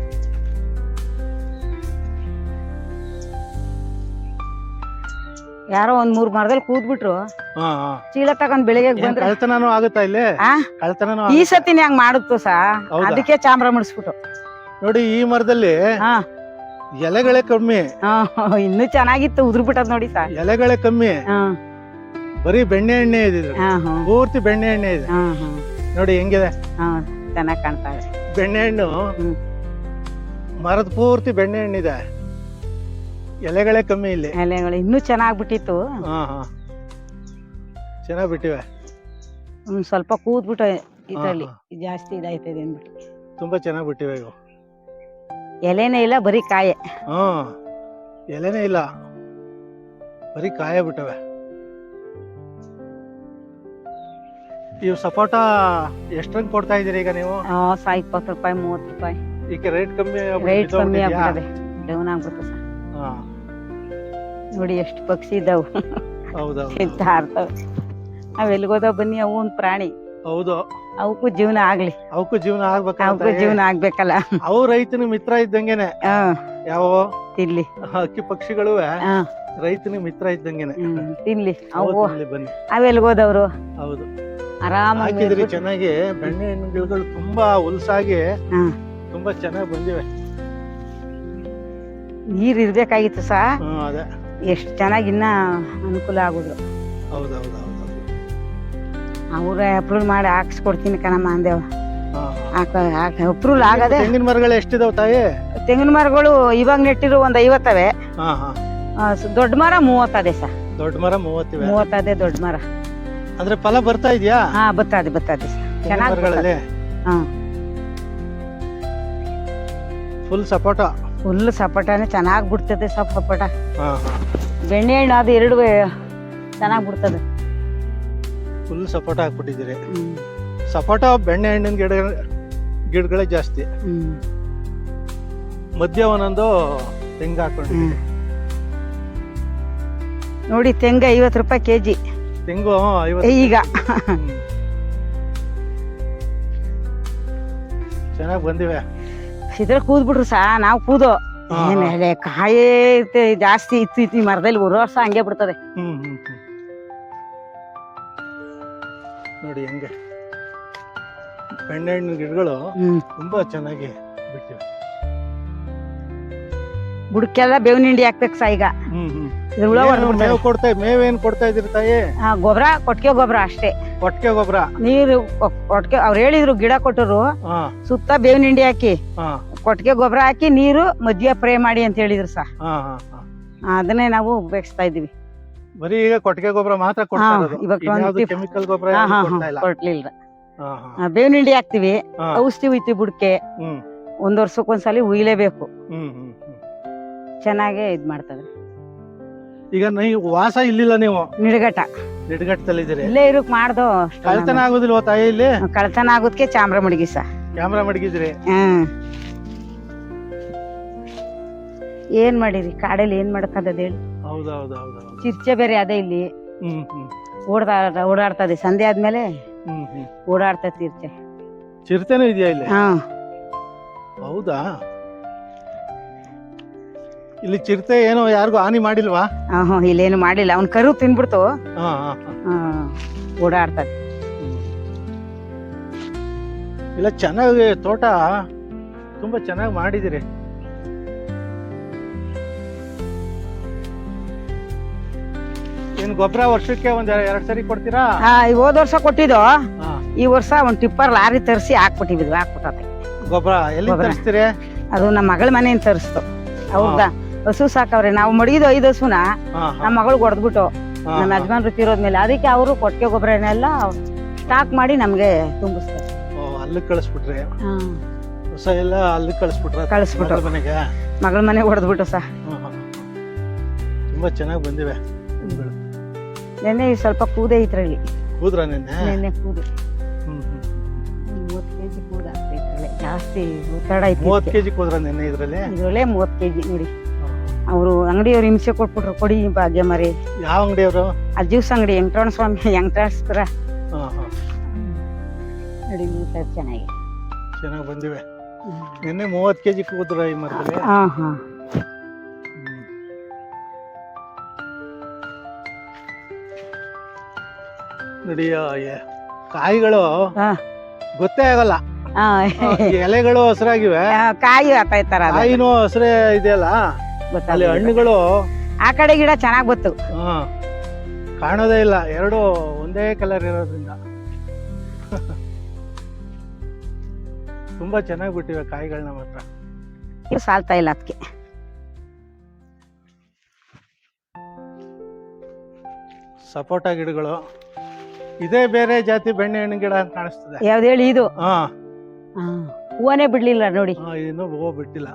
ಯಾರೋ ಒಂದ್ ಮೂರ್ ಮರದಲ್ಲಿ ಕೂದ್ಬಿಟ್ರು. ಬಿಟ್ರು ಚೀಲ ತಗೊಂಡ್ ಬೆಳಿಗ್ಗೆ ಬಂದ್ರೆ ಆಗುತ್ತಾ ಇಲ್ಲಿ? ಈ? ಸತಿನ ಹಂಗ್ ಮಾಡುತ್ತು ಸಾ? ಅದಕ್ಕೆ ಚಾಮ್ರ ಮುಡಿಸ್ಬಿಟ್ಟು. ನೋಡಿ ಈ ಮರದಲ್ಲಿ ಹಾ. ಎಲೆಗಳೇ ಕಮ್ಮಿ. ಹಾ, ಇನ್ನೂ ಚೆನ್ನಾಗಿತ್ತು ಉದುರ್ ಬಿಟ್ಟದ್ ನೋಡಿ ಸರ್. ಎಲೆಗಳೇ ಕಮ್ಮಿ. ಹಾ. ಬರೀ ಬೆಣ್ಣೆ ಎಣ್ಣೆ ಹಾ ಪೂರ್ತಿ ಬೆಣ್ಣೆ ಎಣ್ಣೆ ಇದೆ. ಹಾ ಹಾ. ನೋಡಿ ಹೆಂಗಿದೆ? ಚೆನ್ನಾಗಿ ಕಾಣ್ತಾ ಇದೆ. ಬೆಣ್ಣೆ ಹಣ್ಣು. ಹ್ಮ್. ಮರದ ಪೂರ್ತಿ ಬೆಣ್ಣೆ ಹಣ್ಣಿದೆ ಎಲೆಗಳೇ ಕಮ್ಮಿ ಇಲ್ಲಿ. ಎಲೆಗಳು ಇನ್ನೂ ಚೆನ್ನಾಗ್ಬಿಟ್ಟಿತ್ತು. ಹಾ ಹಾ. ಚೆನ್ನಾಗ್ ಬಿಟ್ಟಿವೆ ಒಂದ್ ಸ್ವಲ್ಪ ಕೂದ್ಬಿಟ್ಟು ಇದ್ರಲ್ಲಿ ಜಾಸ್ತಿ ಇದಾಯ್ತದೆ ಅಂದ್ಬಿಟ್ಟು. ತುಂಬಾ ಚೆನ್ನಾಗಿ ಬಿಟ್ಟಿವೆ ಇವು. ಎಲೆನೇ ಇಲ್ಲ ಬರೀ ಕಾಯೆ. ಹಾ ಎಲೆನೇ ಇಲ್ಲ. ಬರೀ ಕಾಯ ಬಿಟ್ಟವೆ. ಇವು ಸಪೋಟ ಎಷ್ಟಂಗ್ ಕೊಡ್ತಾ ಇದೀರಿ ಈಗ ನೀವು? ಆ, ಸಾ ಇಪ್ಪತ್ತು ರೂಪಾಯಿ ಮೂವತ್ತು ರೂಪಾಯಿ. ಈಗ ರೇಟ್ ಕಮ್ಮಿ ಆಗ್ಬಿಟ್ಟು ರೇಟ್ ಕಮ್ಮಿ ಬಿದ್ದೋಗ್ಬಿಟ್ಟಿದ್ಯಾ? ಆಗ್ಬಿಟ್ಟದೆ. ಡೌನ್ ಆಗ್ಬಿಡ್ತು ಸರ್. ಹಾ. ನೋಡಿ ಎಷ್ಟು ಪಕ್ಷಿ ಇದಾವು. ಹೌದೌದು. ತಿಂತಾ ನಾವು ನಾವ್ ಎಲ್ಗೋದೋ ಬನ್ನಿ ಅವು ಒಂದು ಪ್ರಾಣಿ. ಹೌದು. ಅವಕ್ಕೂ ಜೀವನ ಆಗ್ಲಿ. ಅವಕ್ಕೂ ಜೀವನ ಅವಕ್ಕೂ ಆಗ್ಬೇಕಂತ ಜೀವನ ಆಗ್ಬೇಕಲ್ಲ. ಅವು ರೈತನ ಮಿತ್ರ ಇದ್ದಂಗೆನೆ. ಹಾ. ಯಾವ? ತಿನ್ಲಿ. ಹಕ್ಕಿ ಪಕ್ಷಿಗಳು ಹಾ. ರೈತನ ಮಿತ್ರ ಇದ್ದಂಗೆನೆ. ಹ್ಮ್ ತಿನ್ಲಿ. ಅವು ಹೋದವ್ರು ತಿನ್ಲಿ ಬನ್ನಿ. ಅವೆಲ್ಗೋದವ್ರು ಹೌದು. ಆರಾಮಾಗಿ ಹಾಕಿದ್ರಿ ಚೆನ್ನಾಗಿ. ಬೆಣ್ಣೆ ಹಣ್ಣು ಗಿಡಗಳು ತುಂಬಾ ಉಲ್ಸಾಗಿ ಹ್ಮ್. ತುಂಬಾ ಚೆನ್ನಾಗಿ ಬಂದಿವೆ. ನೀರ್ ಇರ್ಬೇಕಾಗಿತ್ತು ಸಾ? ಹ್ಮ್ ಅದೇ. ಎಷ್ಟು ಚೆನ್ನಾಗಿ ಇನ್ನ ಅನುಕೂಲ ಆಗುದು ಹೌದೌದು. ಹೌದು ಅವ್ರ ಅಪ್ರೂವ್ ಮಾಡಿ ಹಾಕ್ಸ್ಕೊಡ್ತೀನಿ ಕಣಮ್ಮ ಅಂದೇವ. ಹಾಕ ಹಾಕ ಅಪ್ರೂವ್ ಆಗದೆ. ತೆಂಗಿನ ಮರಗಳು ಎಷ್ಟಿದಾವ ತಾಯಿ? ತೆಂಗಿನ ಮರಗಳು ಇವಾಗ ನೆಟ್ಟಿರೋ ಒಂದ್ ಐವತ್ತವೆ. ದೊಡ್ಡ ಮರ ಮೂವತ್ತದೆ ಸರ್. ದೊಡ್ಡ ಮರ ಮೂವತ್ತಿವೆ. ಮೂವತ್ತದೆ ದೊಡ್ಡ ಮರ. ಅಂದ್ರೆ ಫಲ ಬರ್ತಾ ಇದೆಯಾ? ಹಾ ಬರ್ತದೆ ಬರ್ತದೆ ಚೆನ್ನಾಗಿ ಹಾ. ಫುಲ್ ಸಪೋಟ. ಫುಲ್ ಸಪೋಟನೆ ಚೆನ್ನಾಗಿ ಬಿಡ್ತದೆ ಸಪ್ ಸಪೋಟ. ಬೆಣ್ಣೆ ಹಣ್ಣು ಅದು ಎರಡು ಚೆನ್ನಾಗಿ ಬಿಡ್ತದೆ. ಫುಲ್ ಸಪೋಟ ಹಾಕ್ಬಿಟ್ಟಿದ್ದೀರಿ ಸಪೋಟ ಬೆಣ್ಣೆ ಹಣ್ಣಿನ ಗಿಡ ಗಿಡಗಳೇ ಜಾಸ್ತಿ. ಮಧ್ಯ ಒಂದೊಂದು ತೆಂಗು ಹಾಕೊಂಡು ನೋಡಿ ತೆಂಗ ಐವತ್ತು ರೂಪಾಯಿ ಕೆಜಿ. ತೆಂಗು ಐವತ್ತು ಈಗ. ಚೆನ್ನಾಗಿ ಬಂದಿವೆ. ಇದ್ರ ಕೂದ್ಬಿಟ್ರು ಸಾ ನಾವು ಕೂದೋ. ಏನ್ ಕಾಯೇ ಜಾಸ್ತಿ ಇತ್ತು ಇತ್ತು ಮರದಲ್ಲಿ ಒಂದು ವರ್ಷ ಹಂಗೆ ಬಿಡ್ತದೆ. ನೋಡಿ ಹೆಂಗೆ. ಬೆಣ್ಣೆಹಣ್ಣಿನ ಗಿಡಗಳು ಹ್ಮ್. ತುಂಬಾ ಚೆನ್ನಾಗಿ ಬಿಟ್ಟಿವೆ. ಬುಡಕ್ಕೆಲ್ಲ ಬೇವಿನ ಹಿಂಡಿ ಹಾಕ್ಬೇಕು ಸಾ ಈಗ. ಹ್ಮ್ ಹ್ಮ್. ಇದ್ರ ಹುಳ ಏನು. ಮೇವು ಕೊಡ್ತಾ ಮೇವೇನ್ ಕೊಡ್ತಾ ತಾಯಿ? ಗೊಬ್ರ ಕೊಟ್ಟಿಗೆ ಗೊಬ್ಬರ ಅಷ್ಟೇ. ಕೊಟ್ಟಿಗೆ ಗೊಬ್ಬರ? ನೀರು ಕೊ- ಕೊಟ್ಟಿಗೆ ಅವ್ರು ಹೇಳಿದ್ರು ಗಿಡ ಕೊಟ್ಟರು. ಹಾ. ಸುತ್ತ ಬೇವಿನ ಹಿಂಡಿ ಹಾಕಿ. ಹಾ. ಕೊಟ್ಟಿಗೆ ಗೊಬ್ಬರ ಹಾಕಿ ನೀರು ಮಧ್ಯ ಪ್ರೇ ಮಾಡಿ ಅಂತ ಹೇಳಿದ್ರು ಸಾ. ಹಾ ಹಾ ಹಾ. ಅದನ್ನೇ ನಾವು ಉಪಯೋಗಿಸ್ತಾ ಇದೀವಿ ಬರೀ ಈಗ ಕೊಟ್ಟಿಗೆ ಗೊಬ್ಬರ ಮಾತ್ರ ಕೊಡ್ತಾ ಹಾ, ಇರೋದು. ಇವಾಗ ಇನ್ಯಾವ್ದು ಕೆಮಿಕಲ್ ಗೊಬ್ಬರ ಹಾ ಹಾ ಕೊಡ್ತಾ ಹಾ ಇಲ್ಲ? ಕೊಡ್ಲಿಲ್ಲ ಹಾ ಹಾ. ಆ, ಬೇವಿನ ಹಿಂಡಿ ಹಾಕ್ತಿವಿ. ಹಾ. ಔಷಧಿ ಹುಯ್ತಿ ಬುಡಕ್ಕೆ ಹ್ಮ್. ಒಂದ್ ವರ್ಷಕ್ಕೊಂದ್ಸಲಿ ಉಯ್ಲೇಬೇಕು. ಹ್ಮ್ ಹ್ಮ್ ಹ್ಮ್. ಚೆನ್ನಾಗೇ ಇದ್ ಮಾಡ್ತದೆ. ಈಗ ನೀವು ವಾಸ ಇಲ್ಲಿಲ್ಲ ನೀವು? ನಿಡಗಟ ನಿಡ್ಗಟ್ಟದಲ್ಲಿದ್ದೀರಿ. ಇಲ್ಲೇ ಇರೋಕ್ ಮಾಡ್ದೋ ಅಷ್ಟು ಕಳ್ತನ ಆಗುದಿಲ್ವಾ ತಾಯಿ ಇಲ್ಲಿ? ಕಳ್ತನ ಆಗೋದಕ್ಕೆ ಚಾಮ್ರ ಮಡಗಿಸ. ಕ್ಯಾಮ್ರಾ ಮಡಗಿದ್ರಿ. ಹ್ಮ್ ಏನ್ ಮಾಡಿರಿ? ಕಾಡಲ್ಲಿ ಏನ್ ಮಾಡಕ್ಕದ ಹೇಳಿ. ಚಿರ್ಚೆ ಬೇರೆ ಅದೇ ಇಲ್ಲಿ. ಹ್ಮ್ ಹ್ಮ್. ಓಡ್ತಾ ಓಡಾಡ್ತದೆ. ಸಂಧೆ ಆದ್ಮೇಲೆ ಹ್ಮ್ ಹ್ಮ್. ಓಡಾಡ್ತದೆ ಚಿರ್ಚೆ. ಚಿರತೆನೂ ಇದೆಯಾ ಇಲ್ಲಿ? ಹಾ. ಹೌದಾ? ಇಲ್ಲಿ ಚಿರತೆ ಏನೋ ಯಾರಿಗೂ ಹಾನಿ ಮಾಡಿಲ್ವಾ? ಇಲ್ಲಿ ಇಲ್ಲೇನು ಮಾಡಿಲ್ಲ. ಅವ್ನ ಕರು ತಿನ್ಬಿಡ್ತು. ಹಾ ಹಾ ಹಾ. ಆ, ಓಡಾಡ್ತದೆ. ಇಲ್ಲ ಚೆನ್ನಾಗಿ ತೋಟ. ತುಂಬಾ ಚೆನ್ನಾಗಿ ಮಾಡಿದಿರಿ ಏನ್ ಗೊಬ್ಬರ ವರ್ಷಕ್ಕೆ ಒಂದ್ ಎರಡ್ ಸರಿ ಕೊಡ್ತೀರಾ? ಆ, ಈ ಹೋದ ವರ್ಷ ಕೊಟ್ಟಿದ್ದು? ಈ ವರ್ಷ ಒಂದ್ ಟಿಪ್ಪರ್ ಲಾರಿ ತರಿಸಿ ಹಾಕ್ಬಿಟ್ಟಿದ್ವಿ ಹಾಕ್ಬಿಟ್ಟ ಗೊಬ್ಬರ ಎಲ್ಲಿ ಗೊಬ್ರ. ತರಿಸ್ತೀರಿ? ಅದು ನಮ್ಮ ಮಗಳ ಮನೆಯಿಂದ ತರಿಸ್ತು. ಅವ್ರದ ಹಸು ಸಾಕವ್ರೆ ನಾವು ಮಡಗಿದ್ದು ಐದು ಹಸುನ ಹಾ ನಮ್ಮ ಮಗಳು ಹೊಡೆದ್ಬಿಟ್ಟು ಹಾ ನಮ್ಮ ಯಜಮಾನ್ರು ತಿರೋದ್ಮೇಲೆ ಅದಕ್ಕೆ ಅವರು ಕೊಟ್ಟಿಗೆ ಗೊಬ್ಬರನೆಲ್ಲ ಸ್ಟಾಕ್ ಮಾಡಿ ನಮ್ಗೆ ತುಂಬಿಸ್ತಾರೆ. ಓ ಅಲ್ಲಿ ಕಳಿಸ್ಬಿಟ್ರಿ? ಹೊಸ ಎಲ್ಲ ಅಲ್ಲಿ ಕಳಿಸ್ಬಿಟ್ರ? ಕಳಿಸ್ಬಿಟ್ರು. ಮನೆಗೆ? ಮಗಳ ಮನೆ ಹೊಡೆದ್ಬಿಟ್ಟು ಸಹ ಹಾ, ಹಾ. ತುಂಬಾ ಚೆನ್ನಾಗಿ ಬಂದಿವೆ. ನೆನ್ನೆ ಸ್ವಲ್ಪ ಕೂದೆ ಇದ್ರಲ್ಲಿ. ಕೂದ್ರ ನೆನ್ನೆ? ನೆನ್ನೆ ಕೂದೆ. ಮೂವತ್ತು ಕೆಜಿ ಕೂದ ಜಾಸ್ತಿ ಒತ್ತಡ ಮೂವತ್ ಐತಿ ಕೆಜಿ ಕೂದ್ರ ನೆನ್ನೆ ಇದ್ರಲ್ಲಿ? ಇದ್ರಲ್ಲೇ ಮೂವತ್ತು ಕೆಜಿ ನೋಡಿ. ಅವರು ಅಂಗಡಿಯವ್ರು ಹಿಂಸೆ ಕೊಟ್ಬಿಟ್ರು ಕೊಡಿ ಭಾಗ್ಯ ಮರಿ. ಯಾವ ಅಂಗಡಿಯವರು? ಆ ಜ್ಯೂಸ್ ಅಂಗಡಿ ವೆಂಕಟರಮಣ ಸ್ವಾಮಿ ಹಾ ನೋಡಿ ಊಟ ಚೆನ್ನಾಗಿ ಚೆನ್ನಾಗಿ ಬಂದಿವೆ. ನಿನ್ನೆ ಮೂವತ್ತು ಕೆಜಿ ಕೂದ್ರ ಈ ಮರದಲ್ಲಿ? ಹಾ ಹಾ. ಕಾಯಿಗಳು. ಗೊತ್ತೇ ಆಗಲ್ಲ. ಎಲೆಗಳು ಹಸಿರಾಗಿವೆ. ಕಾಯಿ ಆತಾಯ್ತಾರ ಕಾಯಿನೂ ಹಸಿರೇ ಇದೆಯಲ್ಲ? ಅಲ್ಲಿ ಹಣ್ಣುಗಳು ಆ ಕಡೆ ಗಿಡ ಚೆನ್ನಾಗಿ ಗೊತ್ತು. ಕಾಣೋದೇ ಇಲ್ಲ. ಎರಡು ಒಂದೇ ಕಲರ್ ಇರೋದ್ರಿಂದ. ತುಂಬಾ ಚೆನ್ನಾಗಿ ಬಿಟ್ಟಿವೆ ಕಾಯಿಗಳನ್ನ ಮಾತ್ರ. ಸಾಲ್ತಾ ಇಲ್ಲ ಅದಕ್ಕೆ ಸಪೋಟ ಗಿಡಗಳು. ಇದೇ ಬೇರೆ ಜಾತಿ ಬೆಣ್ಣೆ ಹಣ್ಣಿನ ಗಿಡ ಅಂತ ಕಾಣಿಸ್ತದೆ. ಯಾವ್ದು ಹೇಳಿ ಇದು? ಹಾ. ಹಾ. ಹೂವನೇ ಬಿಡ್ಲಿಲ್ಲ ನೋಡಿ. ಹಾ, ಇನ್ನೂ ಹೂವು ಬಿಟ್ಟಿಲ್ಲ.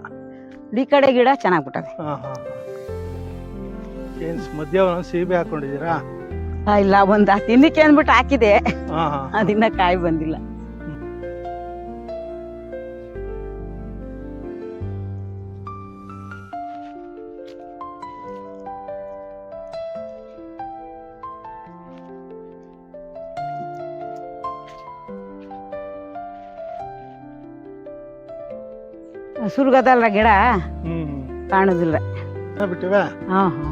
ಈ ಕಡೆ ಗಿಡ ಚೆನ್ನಾಗ್ ಬಿಟ್ಟದೆ. ಹಾ ಹಾ. ಏನ್ ಮಧ್ಯ ಒಂದೊಂದ್ ಸೀಬೆ ಹಾಕೊಂಡಿದ್ದೀರಾ? ಆ, ಇಲ್ಲ ಒಂದ್ ತಿನ್ನಕ್ಕೆ ಅಂದ್ಬಿಟ್ಟು ಹಾಕಿದೆ. ಹಾ ಹಾ. ಅದಿನ್ನ ಕಾಯಿ ಬಂದಿಲ್ಲ. ಸುರ್ಗದಲ್ಲ ಗಿಡ ಹ್ಮ್. ಕಾಣುದಿಲ್ಲ. ಚೆನ್ನಾಗ್ ಬಿಟ್ಟಿವೆ? ಹಾ ಹಾ.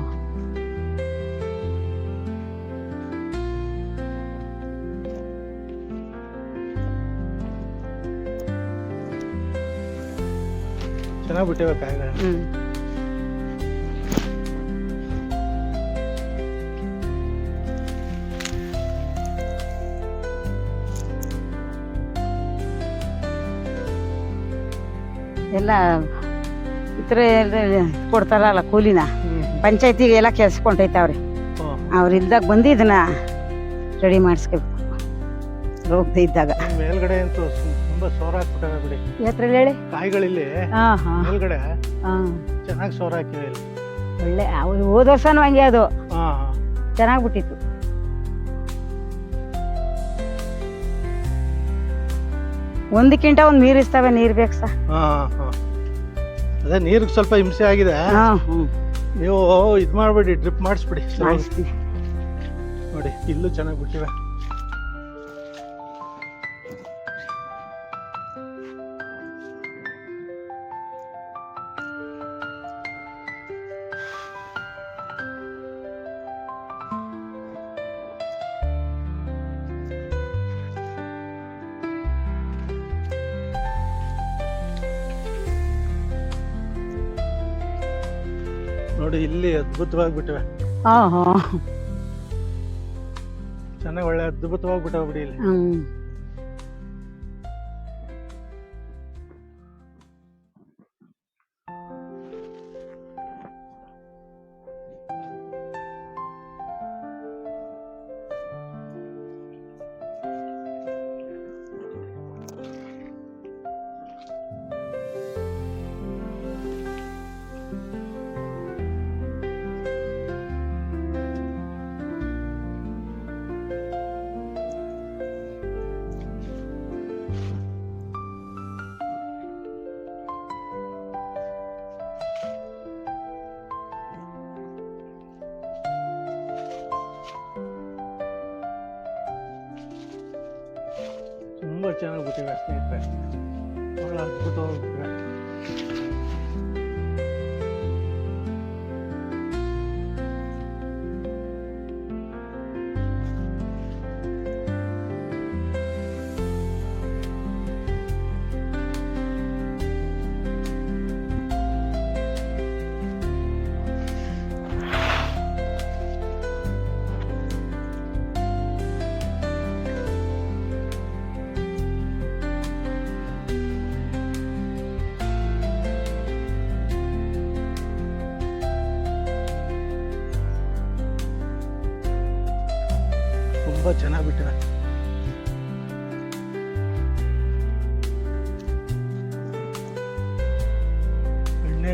ಚೆನ್ನಾಗ್ ಬಿಟ್ಟಿವೆ ಕಾಯಿಗಳು. ಎಲ್ಲ ಇತರ ಕೊಡ್ತಾರಲ್ಲ ಕೂಲಿನ. ಪಂಚಾಯತಿಗೆ ಎಲ್ಲ ಕೆಲಸ ಕೊಂಡೈತಾವ್ರಿ ಹ್ಮ್. ಅವ್ರು ಇಲ್ದಾಗ ಬಂದು ಇದನ್ನ ರೆಡಿ ಮಾಡಿಸ್ಕೋಬೇಕು. ರೋಗದ ಇದ್ದಾಗ. ಮೇಲ್ಗಡೆ ಅಂತೂ ತುಂಬಾ ಸೋರ ಹಾಕ್ಬಿಟ್ಟವೆ ಬಿಡಿ ಎತ್ರಲ್ಲಿ ಹೇಳಿ. ಕಾಯಿಗಳಿಲ್ಲಿ ಹಾ ಹಾ. ಮೇಲ್ಗಡೆ ಹಾ. ಚೆನ್ನಾಗಿ ಸೋರ ಒಳ್ಳೆ ಅವ್ರು ಹೋದ ವರ್ಷನೂ ಹಂಗೆ ಅದು. ಚೆನ್ನಾಗ್ ಬಿಟ್ಟಿತ್ತು. ಒಂದಕ್ಕಿಂತ ಒಂದು ನೀರು ಇರ್ತಾವೆ ನೀರು ಬೇಕು ಸರ್. ಹಾ ಹಾ. ಅದೇ ನೀರಿಗೆ ಸ್ವಲ್ಪ ಹಿಂಸೆ ಆಗಿದೆ. ನೀವು ಇದು ಮಾಡಬೇಡಿ ಡ್ರಿಪ್ ಮಾಡಿಸ್ಬಿಡಿ. ಮಾಡಿಸ್ತೀನಿ. ನೋಡಿ ಇಲ್ಲೂ ಚೆನ್ನಾಗಿ ಬಿಟ್ಟಿವೆ. ನೋಡಿ ಇಲ್ಲಿ ಅದ್ಭುತವಾಗಿ ಬಿಟ್ಟಿವೆ ಹಾ ಹಾ ಚೆನ್ನಾಗಿ ಒಳ್ಳೆ ಅದ್ಭುತವಾಗಿ ಬಿಟ್ಟವೆ ಬಿಡಿ ಇಲ್ಲಿ. ಹ್ಮ್. ತುಂಬಾ ಚೆನ್ನಾಗಿ ಬಿಟ್ಟಿವೆ ಸ್ನೇಹಿತರೆ ಬಹಳ ಅದ್ಭುತವಾಗಿ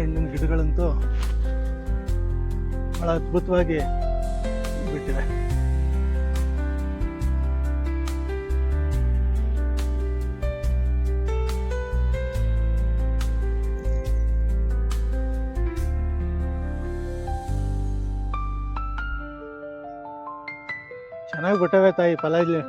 ಹಣ್ಣಿನ ಗಿಡಗಳಂತೂ ಬಹಳ ಅದ್ಭುತವಾಗಿ ಬಿಟ್ಟಿದೆ. ಚೆನ್ನಾಗಿ ಬಿಟ್ಟವೆ ತಾಯಿ ಫಲ ಇಲ್ಲಿ.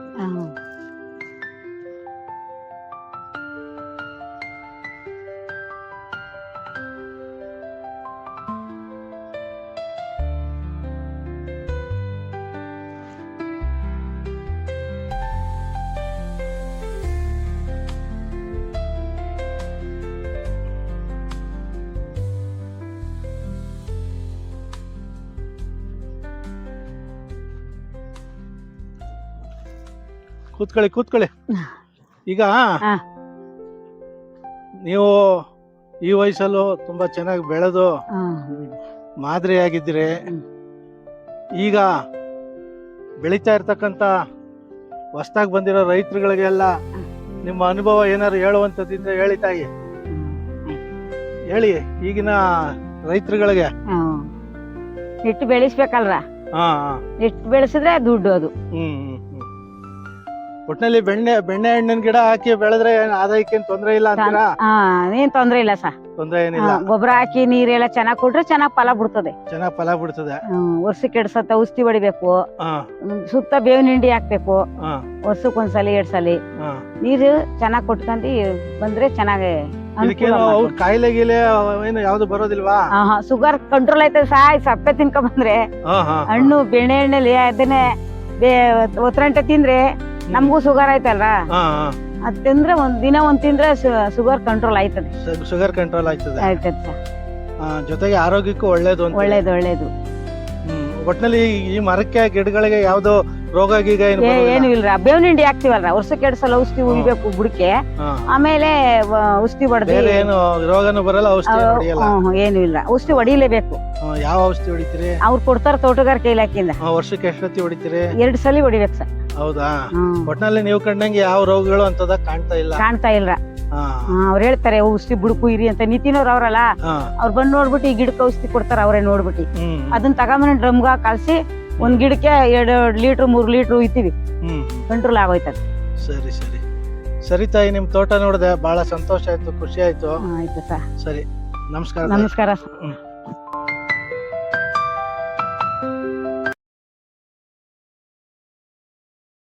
ಕೂತ್ಕೊಳ್ಳಿ ಕೂತ್ಕೊಳ್ಳಿ. ಈಗ ಹಾ. ನೀವು ಈ ವಯಸ್ಸಲ್ಲೂ ತುಂಬಾ ಚೆನ್ನಾಗಿ ಬೆಳೆದು. ಮಾದರಿಯಾಗಿದ್ದೀರಿ. ಹ್ಮ್. ಈಗ ಬೆಳೀತಾ ಇರ್ತಕ್ಕಂಥ ಹೊಸ್ದಾಗಿ ಬಂದಿರೋ ರೈತರುಗಳಿಗೆಲ್ಲ ನಿಮ್ಮ ಅನುಭವ ಏನಾದ್ರು ಹೇಳುವಂಥದ್ದಿದ್ರೆ ಹೇಳಿ ತಾಯಿ. ಹೇಳಿ ಈಗಿನ ರೈತರುಗಳಿಗೆ. ಹಿಟ್ಟು ಇಟ್ಟು ಬೆಳೆಸ್ಬೇಕಲ್ರ ಹಾ ಹಾ. ಇಟ್ಟು ಬೆಳೆಸಿದ್ರೆ ದುಡ್ಡು ಅದು. ಹ್ಮ್. ಒಟ್ನಲ್ಲಿ ಬೆಣ್ಣೆ ಬೆಣ್ಣೆ ಹಣ್ಣಿನ ಗಿಡ ಹಾಕಿ ಬೆಳೆದ್ರೆ ಆದಾಯಕ್ಕೆ ತೊಂದರೆ ತೊಂದ್ರೆ ಇಲ್ಲ ಅಂತೀರಾ? ಹಾ ಏನ್ ತೊಂದ್ರೆ ಇಲ್ಲ ಸರ್. ತೊಂದ್ರೆ ಏನಿಲ್ಲ. ಗೊಬ್ಬರ ಹಾಕಿ ನೀರೆಲ್ಲ ಚೆನ್ನಾಗ್ ಕೊಟ್ರೆ ಚೆನ್ನಾಗ್ ಫಲ ಬಿಡ್ತದೆ. ಚೆನ್ನಾಗ್ ಫಲ ಬಿಡ್ತದೆ. ಹ್ಮ್, ವರ್ಷಕ್ಕೆ ಎರಡ್ ಸತ ಔಷಧಿ ಹೊಡಿಬೇಕು. ಹಾ ಹ್ಮ್, ಸುತ್ತ ಬೇವಿನ ಹಿಂಡಿ ಹಾಕ್ಬೇಕು. ಹಾ ವರ್ಷಕ್ಕೆ ಒಂದ್ಸಲಿ ಎರಡ್ ಸಲಿ. ಹಾ ನೀರು ಚೆನ್ನಾಗ್ ಕೊಟ್ಕೊಂಡಿ ಬಂದ್ರೆ ಚೆನ್ನಾಗಿ ಇದಕ್ಕೇನು ಅವ್ರ ಕಾಯಿಲೆ ಗೀಲೆ ಏನು ಯಾವ್ದು ಬರೋದಿಲ್ವಾ? ಶುಗರ್ ಕಂಟ್ರೋಲ್ ಆಯ್ತದೆ ಸಾಯ್ ಸಪ್ಪೆ ತಿನ್ಕೊಂಡ್ ಬಂದ್ರೆ. ಹಾ ಹಾ. ಹಣ್ಣು ಬೆಣ್ಣೆ ಹಣ್ಣಲ್ಲಿ ಅದನ್ನೇ ಬೇ- ಒತ್ತರಂಟೆ ತಿಂದ್ರೆ ನಮಗೂ ಶುಗರ್ ಆಯ್ತಲ್ರ ಅದ್ ತಿಂದ್ರೆ ಒಂದ್ ದಿನ ಒಂದ್ ತಿಂದ್ರೆ ಶುಗರ್ ಕಂಟ್ರೋಲ್ ಆಯ್ತದೆ. ಶುಗರ್ ಕಂಟ್ರೋಲ್ ಆಯ್ತದೆ. ಆಯ್ತದೆ ಸರ್. ಜೊತೆಗೆ ಆರೋಗ್ಯಕ್ಕೂ ಒಳ್ಳೇದು ಒಳ್ಳೇದು ಒಳ್ಳೇದು. ಒಟ್ಟಿನಲ್ಲಿ ಈ ಮರಕ್ಕೆ ಗಿಡಗಳಿಗೆ ಯಾವ್ದು ರೋಗ ಗೀಗ ಏನು? ಏನು ಇಲ್ರ ಬೇವಿನ ಹಿಂಡಿ ಹಾಕ್ತಿವಲ್ರ ವರ್ಷಕ್ಕೆ ಎರಡ್ ಸಲ ಔಷಧಿ ಉಳಿಬೇಕು ಬುಡಕ್ಕೆ ಆಮೇಲೆ ಔಷಧಿ ಹೊಡೆದು. ಬೇರೆ ಏನು ರೋಗನು ಬರಲ್ಲ ಔಷಧಿ ಏನು ಏನು ಇಲ್ಲ ಔಷಧಿ ಹೊಡಿಲೇಬೇಕು. ಯಾವ ಔಷಧಿ ಹೊಡಿತೀರಿ? ಅವ್ರು ಕೊಡ್ತಾರ ತೋಟಗಾರಿಕೆ ಇಲಾಖೆಯಿಂದ. ವರ್ಷಕ್ಕೆ ಎಷ್ಟೊತ್ತಿ ಹೊಡಿತೀರಿ? ಎರಡ್ ಸಲ ಹೊಡಿಬೇಕು ಸರ್. ಹೌದಾ? ಒಟ್ಟಿನಲ್ಲಿ ಒಟ್ನಲ್ಲಿ ನೀವು ಕಂಡಂಗೆ ಯಾವ ರೋಗಗಳು ಅಂತದ ಕಾಣ್ತಾ ಇಲ್ಲ. ಕಾಣ್ತಾ ಇಲ್ಲ. ಅವ್ರು ಹೇಳ್ತಾರೆ ಔಷಧಿ ಬುಡಕು ಇರಿ ಅಂತ. ನಿತಿನವ್ರು ಅವ್ರಲ್ಲ ಅವ್ರು ಬಂದ್ ನೋಡ್ಬಿಟ್ಟು ಈ ಗಿಡಕ್ಕೆ ಔಷಧಿ ಕೊಡ್ತಾರ ಅವ್ರೇ ನೋಡ್ಬಿಟ್ಟು. ಅದನ್ನ ತಗೊಂಬಂದ್ ಡ್ರಮ್ಗ ಕಳ್ಸಿ ಒಂದ್ ಗಿಡಕ್ಕೆ ಎರಡು ಲೀಟರ್ ಮೂರ್ ಲೀಟರ್ ಉಯ್ತೀವಿ ಹ್ಮ್. ಕಂಟ್ರೋಲ್ ಆಗೋಯ್ತದ ಸರಿ ಸರಿ ಸರಿ ತಾಯಿ ನಿಮ್ ತೋಟ ನೋಡಿದೆ ಬಹಳ ಸಂತೋಷ ಆಯ್ತು ಖುಷಿ ಆಯ್ತು ಆಯ್ತು ಸರ್ ಸರಿ ನಮಸ್ಕಾರ ತಾಯಿ. ನಮಸ್ಕಾರ. ಹ್ಮ್.